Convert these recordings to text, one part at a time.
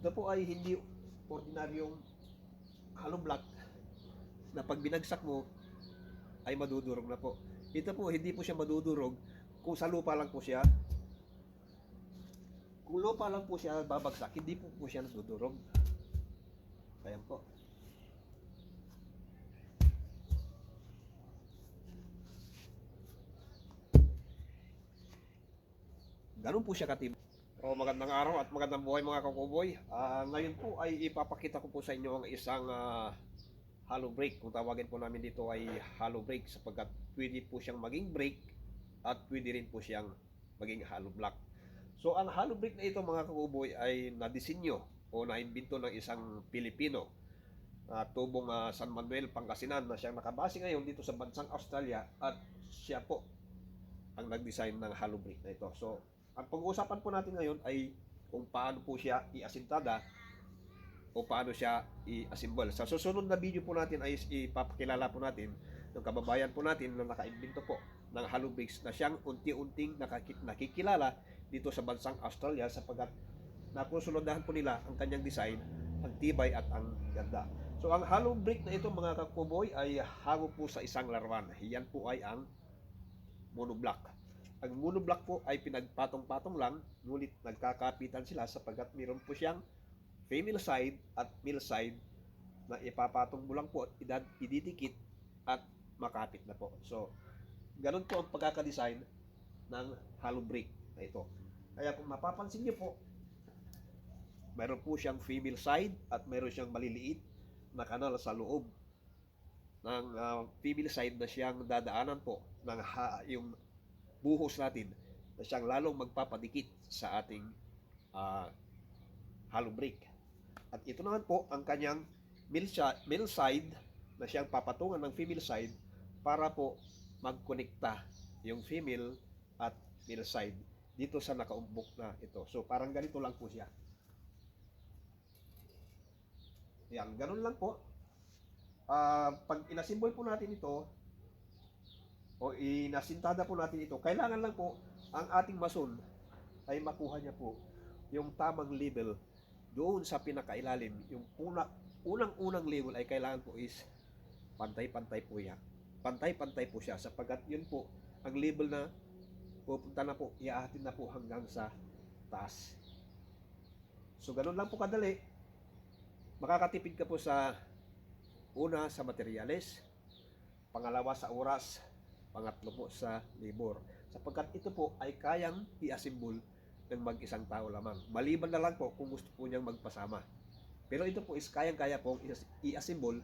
Ito po ay hindi ordinaryong hollow block na pag binagsak mo ay madudurog na po. Ito po, hindi po siya madudurog kung sa lupa lang po siya. Kung lupa lang po siya babagsak, hindi po po siya nadudurog. Ayan po. Ganun po siya katib. O magandang araw at magandang buhay mga kakuboy. Ah, ngayon po ay ipapakita ko po sa inyo ang isang ah, hollow brake. Kung tawagin po namin dito ay hollow brake sapagkat pwede po siyang maging brake at pwede rin po siyang maging hollow block. So ang hollow brake na ito mga kakuboy ay nadisenyo o naimbento ng isang Pilipino na tubong ah, San Manuel, Pangasinan na siyang nakabase ngayon dito sa bansang Australia at siya po ang nag-design ng hollow brake na ito. So ang pag-uusapan po natin ngayon ay kung paano po siya iasintada o paano siya i-assemble. Sa susunod na video po natin ay ipapakilala po natin ng kababayan po natin na nakaimbento po ng hollow bricks na siyang unti-unting nakikilala dito sa bansang Australia sapagkat napusunodhan po nila ang kanyang design, ang tibay at ang ganda. So ang hollow brick na ito mga kakuboy ay hango po sa isang laruan. Yan po ay ang monoblock. Ang monoblock po ay pinagpatong-patong lang, ngunit nagkakapitan sila sapagkat meron po siyang female side at male side na ipapatong mo lang po at idad, ididikit at makapit na po. So, ganun po ang pagkakadesign ng hollow brick na ito. Kaya kung mapapansin niyo po, mayroon po siyang female side at mayroon siyang maliliit na kanal sa loob ng ah, female side na siyang dadaanan po ng ha, yung buhos natin na siyang lalong magpapadikit sa ating ah, hollow brick. At ito naman po ang kanyang male, si- male side na siyang papatungan ng female side para po magkonekta yung female at male side dito sa nakaumbok na ito. So parang ganito lang po siya. Yan, ganun lang po. Ah, pag inasimbol po natin ito, o inasintada po natin ito, kailangan lang po ang ating mason ay makuha niya po yung tamang level doon sa pinakailalim. Yung una, unang-unang level ay kailangan po is pantay-pantay po yan. Pantay-pantay po siya sapagkat yun po ang level na pupunta na po, iaatin na po hanggang sa taas. So ganun lang po kadali. Makakatipid ka po sa una sa materyales, pangalawa sa oras, pangatlo po sa labor. Sapagkat ito po ay kayang i-assemble ng mag-isang tao lamang. Maliban na lang po kung gusto po niyang magpasama. Pero ito po is kayang-kaya pong i-assemble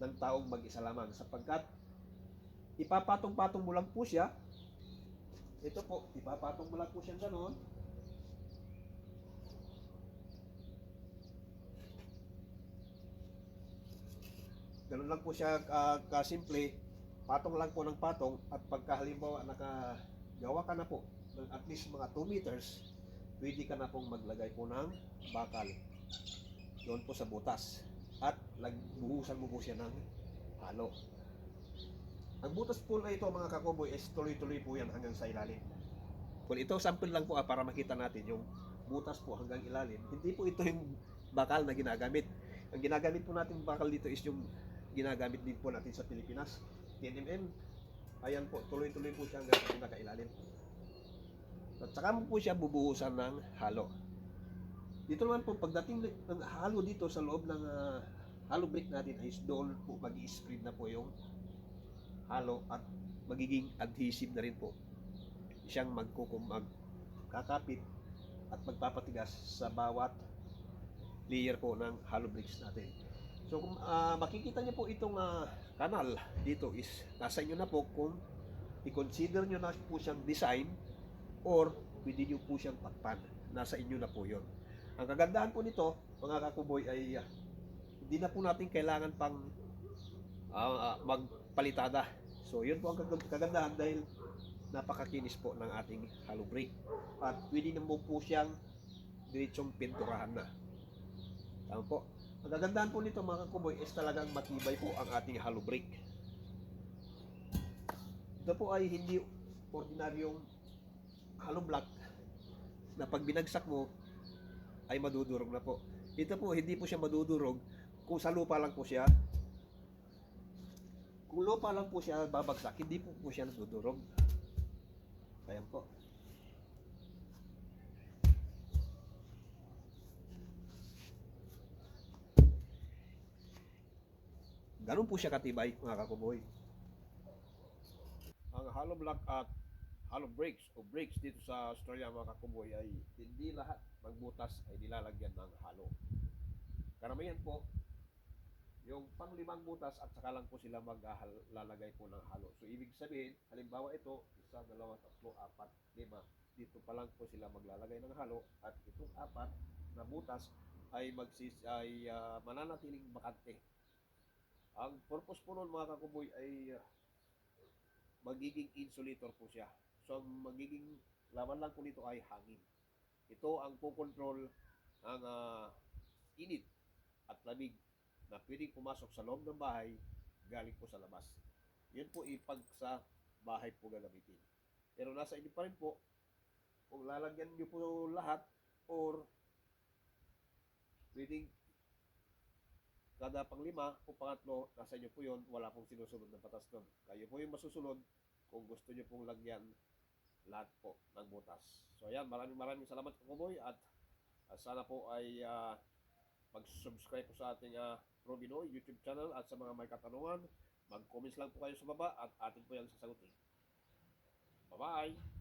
ng taong mag-isa lamang. Sapagkat ipapatong-patong mo lang po siya. Ito po, ipapatong mo lang po siya gano'n. Ganun lang po siya ka- kasimple. Patong lang po ng patong at pagka halimbawa nakagawa ka na po ng at least mga 2 meters, pwede ka na pong maglagay po ng bakal doon po sa butas at lagbuhusan mo po siya ng halo. Ang butas po na ito mga kakoboy is tuloy-tuloy po yan hanggang sa ilalim. Kung ito sample lang po ah, para makita natin yung butas po hanggang ilalim. Hindi po ito yung bakal na ginagamit. Ang ginagamit po natin bakal dito is yung ginagamit din po natin sa Pilipinas. 10mm. Ayan po, tuloy-tuloy po siya hanggang sa pinakailalim. At saka mo po siya bubuhusan ng halo. Dito naman po, pagdating ng halo dito sa loob ng ah, halo brick natin ay doon po mag spread na po yung halo at magiging adhesive na rin po siyang magkukum magkakapit at magpapatigas sa bawat layer po ng hollow bricks natin. So kung ah, makikita niyo po itong ah, kanal dito is nasa inyo na po kung i-consider niyo na po siyang design or pwede niyo po siyang takpan. Nasa inyo na po yon. Ang kagandahan po nito, mga kakuboy, ay ah, hindi na po natin kailangan pang ah, magpalitada. So yun po ang kag- kagandahan dahil napakakinis po ng ating hollow brick. At pwede na mo po siyang diretsong pinturahan na. Tama po. Ang kagandahan po nito mga kuboy is talagang matibay po ang ating hollow brick. Ito po ay hindi ordinaryong hollow block na pag binagsak mo ay madudurog na po. Ito po, hindi po siya madudurog kung sa lupa lang po siya. Kung lupa lang po siya babagsak, hindi po po siya nadudurog. Ayan po. Ganun po siya katibay, mga kakuboy. Ang hollow block at hollow brakes o brakes dito sa Australia mga kakuboy ay hindi lahat ng butas ay nilalagyan ng halo. Karamihan po, yung panglimang butas at saka lang po sila maglalagay po ng halo. So ibig sabihin, halimbawa ito, isa, dalawa, tatlo, apat, lima, dito pa lang po sila maglalagay ng halo at itong apat na butas ay magsis ay ah, mananatiling bakante. Ang purpose po nun mga kakuboy ay ah, magiging insulator po siya. So ang magiging laman lang po nito ay hangin. Ito ang po-control ng ah, init at lamig na pwedeng pumasok sa loob ng bahay galing po sa labas. Yun po ipag sa bahay po gagamitin. Pero nasa inyo pa rin po kung lalagyan nyo po lahat or pwedeng kada panglima o pangatlo, nasa inyo po yun, wala pong sinusunod na batas doon. Kayo po yung masusunod kung gusto nyo pong lagyan lahat po ng butas. So ayan, maraming maraming salamat Kukuboy at ah, sana po ay ah, mag-subscribe po sa ating uh, Robinoy YouTube channel at sa mga may katanungan, mag-comments lang po kayo sa baba at atin po yan sasagutin. Bye-bye!